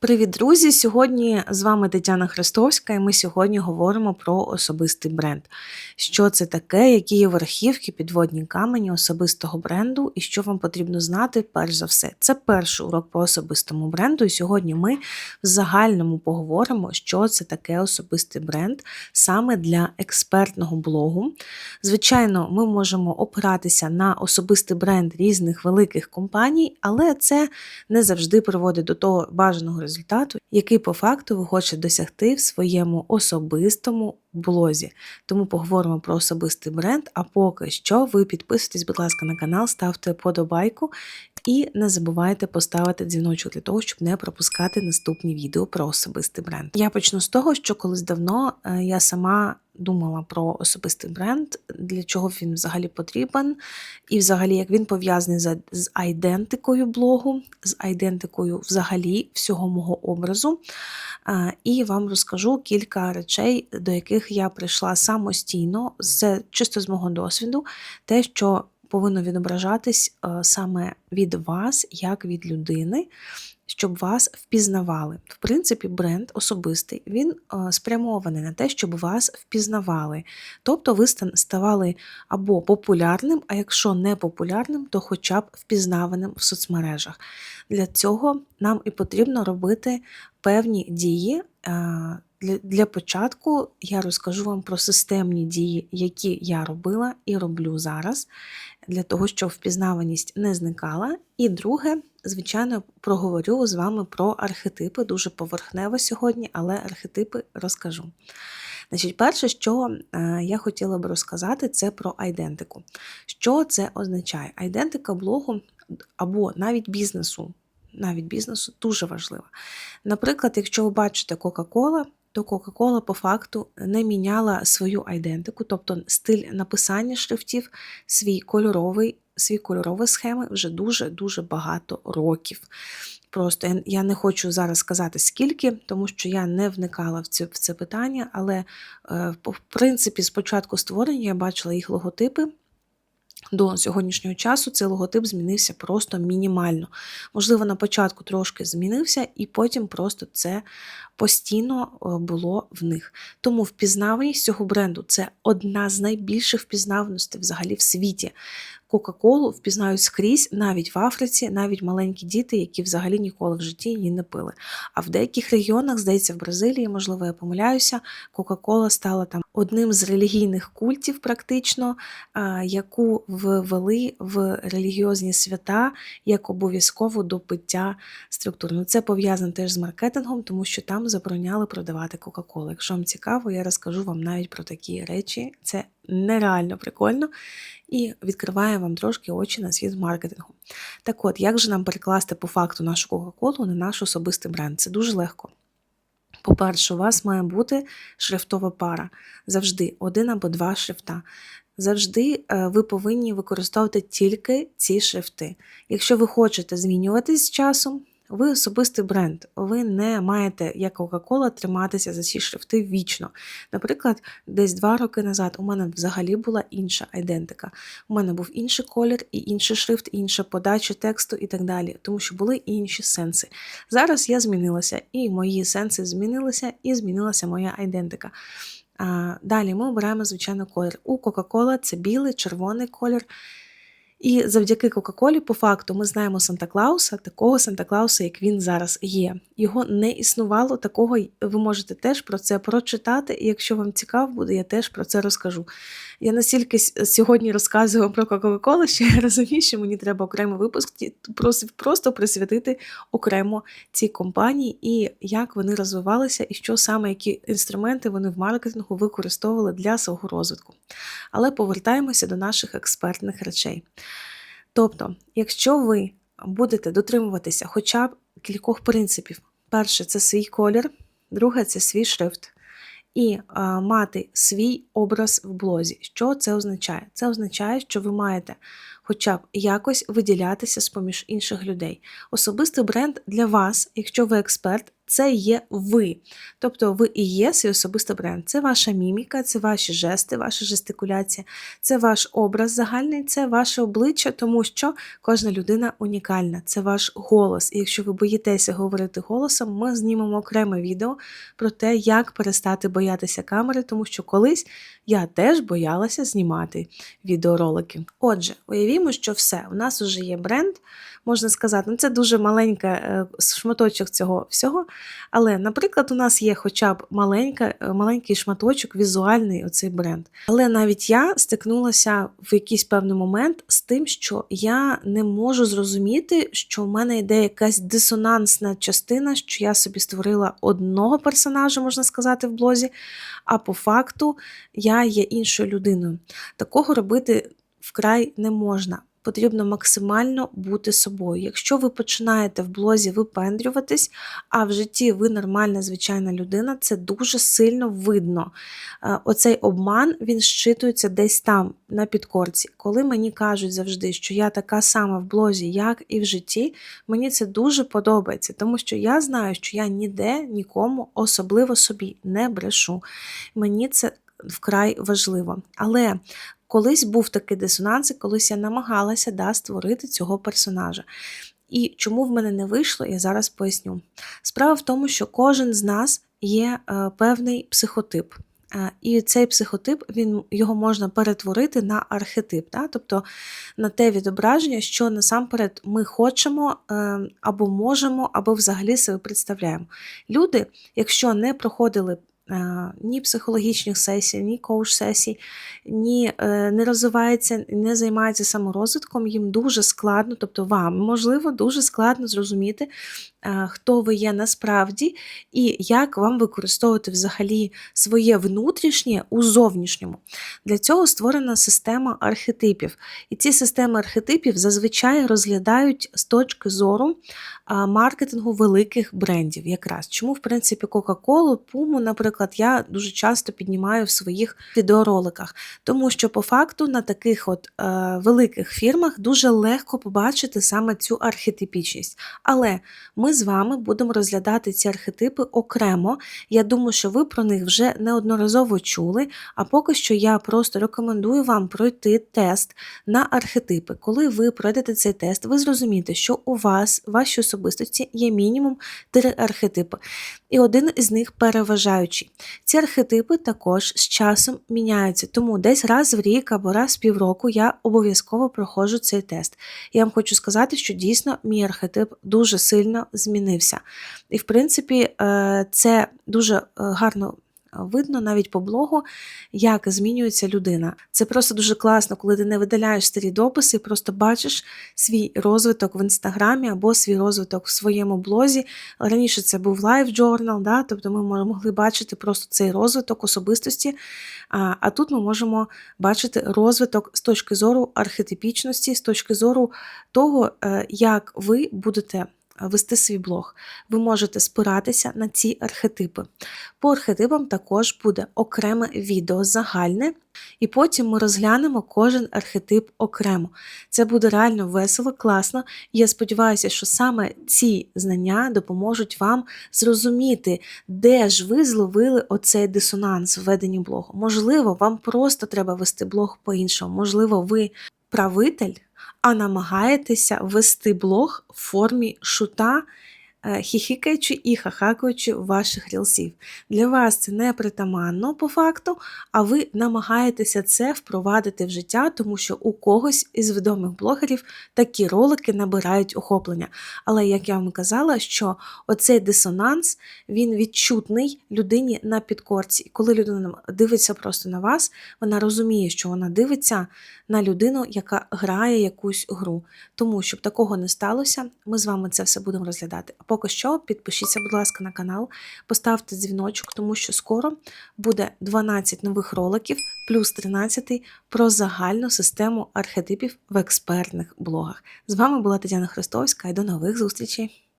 Привіт, друзі! Сьогодні з вами Тетяна Христовська, і ми сьогодні говоримо про особистий бренд. Що це таке, які є верхівки, підводні камені особистого бренду, і що вам потрібно знати, перш за все. Це перший урок по особистому бренду. І сьогодні ми в загальному поговоримо, що це таке особистий бренд саме для експертного блогу. Звичайно, ми можемо опиратися на особистий бренд різних великих компаній, але це не завжди приводить до того бажаного результату, який по факту ви хочете досягти в своєму особистому блозі. Тому поговоримо про особистий бренд. А поки що ви підписуйтесь, будь ласка, на канал, ставте подобайку і не забувайте поставити дзвіночок для того, щоб не пропускати наступні відео про особистий бренд. Я почну з того, що колись давно е, я сама думала про особистий бренд, для чого він взагалі потрібен, і взагалі як він пов'язаний з айдентикою блогу, з айдентикою взагалі всього мого образу. І вам розкажу кілька речей, до яких я прийшла самостійно, з чисто з мого досвіду, те, що повинно відображатись е, саме від вас, як від людини щоб вас впізнавали. В принципі, бренд особистий, він е, спрямований на те, щоб вас впізнавали. Тобто ви ставали або популярним, а якщо не популярним, то хоча б впізнаваним в соцмережах. Для цього нам і потрібно робити певні дії. Е, для для початку я розкажу вам про системні дії, які я робила і роблю зараз, для того, щоб впізнаваність не зникала. І друге, звичайно, проговорю з вами про архетипи, дуже поверхнево сьогодні, але архетипи розкажу. Значить, Перше, що е, я хотіла би розказати, це про айдентику. Що це означає? Айдентика блогу або навіть бізнесу. Навіть бізнесу дуже важлива. Наприклад, якщо ви бачите Кока-Кола, то Coca-Cola по факту не міняла свою айдентику, тобто стиль написання шрифтів, свій кольоровий, свій кольорові схеми вже дуже-дуже багато років. Просто я не хочу зараз сказати скільки, тому що я не вникала в це в це питання, але е, в принципі, з початку створення я бачила їх логотипи. До сьогоднішнього часу цей логотип змінився просто мінімально. Можливо, на початку трошки змінився, і потім просто це постійно е, було в них. Тому впізнаваність цього бренду це одна з найбільших впізнаваностей взагалі в світі. Кока-колу впізнають скрізь, навіть в Африці, навіть маленькі діти, які взагалі ніколи в житті її не пили. А в деяких регіонах, здається, в Бразилії, можливо, я помиляюся, Кока-Кола стала там одним з релігійних культів, практично, яку ввели в релігіозні свята як обов'язково до пиття структур. Ну, Це пов'язано теж з маркетингом, тому що там забороняли продавати Кока-Колу. Якщо вам цікаво, я розкажу вам навіть про такі речі. Це нереально прикольно і відкриває вам трошки очі на світ маркетингу. Так от, як же нам перекласти по факту нашу Кока-Колу на наш особистий бренд? Це дуже легко. По-перше, у вас має бути шрифтова пара. Завжди один або два шрифта. Завжди е, ви повинні використовувати тільки ці шрифти. Якщо ви хочете змінюватись з часом, ви особистий бренд, ви не маєте, як Кока-Кола, триматися за ці шрифти вічно. Наприклад, десь два роки назад у мене взагалі була інша айдентика. У мене був інший колір, і інший шрифт, інша подача тексту і так далі, тому що були інші сенси. Зараз я змінилася, і мої сенси змінилися, і змінилася моя айдентика. Далі ми обираємо, звичайно, колір. У Кока-Кола це білий, червоний колір. І завдяки Кока-Колі, по факту, ми знаємо Санта-Клауса, такого Санта-Клауса, як він зараз є. Його не існувало, такого ви можете теж про це прочитати. І якщо вам цікаво буде, я теж про це розкажу. Я настільки сьогодні розказую про Кока-Колу, що я розумію, що мені треба окремий випуск просто присвятити окремо цій компанії і як вони розвивалися, і що саме які інструменти вони в маркетингу використовували для свого розвитку. Але повертаємося до наших експертних речей. Тобто, якщо ви будете дотримуватися хоча б кількох принципів, перше це свій колір, друге це свій шрифт і а, мати свій образ в блозі. Що це означає? Це означає, що ви маєте хоча б якось виділятися з поміж інших людей. Особистий бренд для вас, якщо ви експерт, це є ви. Тобто ви і є свій особистий бренд. Це ваша міміка, це ваші жести, ваша жестикуляція, це ваш образ загальний, це ваше обличчя, тому що кожна людина унікальна, це ваш голос. І якщо ви боїтеся говорити голосом, ми знімемо окреме відео про те, як перестати боятися камери, тому що колись я теж боялася знімати відеоролики. Отже, уявімо, що все, у нас вже є бренд, можна сказати, ну це дуже маленький шматочок цього всього. Але, наприклад, у нас є хоча б маленька, е, маленький шматочок, візуальний оцей бренд. Але навіть я стикнулася в якийсь певний момент з тим, що я не можу зрозуміти, що в мене йде якась дисонансна частина, що я собі створила одного персонажа, можна сказати, в блозі, а по факту я є іншою людиною. Такого робити вкрай не можна. Потрібно максимально бути собою. Якщо ви починаєте в блозі випендрюватись, а в житті ви нормальна, звичайна людина, це дуже сильно видно. Е, Оцей обман він щитується десь там, на підкорці. Коли мені кажуть завжди, що я така сама в блозі, як і в житті, мені це дуже подобається, тому що я знаю, що я ніде нікому, особливо собі, не брешу. Мені це вкрай важливо. Але колись був такий дисонанс, і колись я намагалася да, створити цього персонажа. І чому в мене не вийшло, я зараз поясню. Справа в тому, що кожен з нас є е, певний психотип. Е, І цей психотип він його можна перетворити на архетип, да? тобто на те відображення, що насамперед ми хочемо е, або можемо, або взагалі себе представляємо. Люди, якщо не проходили ні психологічних сесій, ні коуч-сесій, ні е, не розвивається, не займається саморозвитком, їм дуже складно, тобто вам, можливо, дуже складно зрозуміти, е, хто ви є насправді і як вам використовувати взагалі своє внутрішнє у зовнішньому. Для цього створена система архетипів. І ці системи архетипів зазвичай розглядають з точки зору маркетингу великих брендів. Якраз чому, в принципі, Coca-Cola, Puma, наприклад, я дуже часто піднімаю в своїх відеороликах. Тому що по факту на таких от е, великих фірмах дуже легко побачити саме цю архетипічність. Але ми з вами будемо розглядати ці архетипи окремо. Я думаю, що ви про них вже неодноразово чули. А поки що я просто рекомендую вам пройти тест на архетипи. Коли ви пройдете цей тест, ви зрозумієте, що у вас, вашій особистості, є мінімум три архетипи. І один із них переважаючий. Ці архетипи також з часом міняються, тому десь раз в рік або раз в півроку я обов'язково проходжу цей тест. Я вам хочу сказати, що дійсно мій архетип дуже сильно змінився. І, в принципі, е, це дуже е, гарно. Видно навіть по блогу, як змінюється людина. Це просто дуже класно, коли ти не видаляєш старі дописи, просто бачиш свій розвиток в інстаграмі або свій розвиток в своєму блозі. Раніше це був Live Journal, да? тобто ми могли бачити просто цей розвиток особистості. А, а тут ми можемо бачити розвиток з точки зору архетипічності, з точки зору того, е, як ви будете вести свій блог. Ви можете спиратися на ці архетипи. По архетипам також буде окреме відео загальне, і потім ми розглянемо кожен архетип окремо. Це буде реально весело, класно. І я сподіваюся, що саме ці знання допоможуть вам зрозуміти, де ж ви зловили оцей дисонанс в веденні блогу. Можливо, вам просто треба вести блог по-іншому. Можливо, ви правитель а намагаєтеся вести блог в формі шута, хіхікаючи і хахакаючи ваших рілсів. Для вас це не притаманно по факту, а ви намагаєтеся це впровадити в життя, тому що у когось із відомих блогерів такі ролики набирають охоплення. Але, як я вам казала, що оцей дисонанс він відчутний людині на підкорці. І коли людина дивиться просто на вас, вона розуміє, що вона дивиться на людину, яка грає якусь гру. Тому, щоб такого не сталося, ми з вами це все будемо розглядати. Поки що, підпишіться, будь ласка, на канал, поставте дзвіночок, тому що скоро буде 12 нових роликів, плюс 13 про загальну систему архетипів в експертних блогах. З вами була Тетяна Христовська і до нових зустрічей!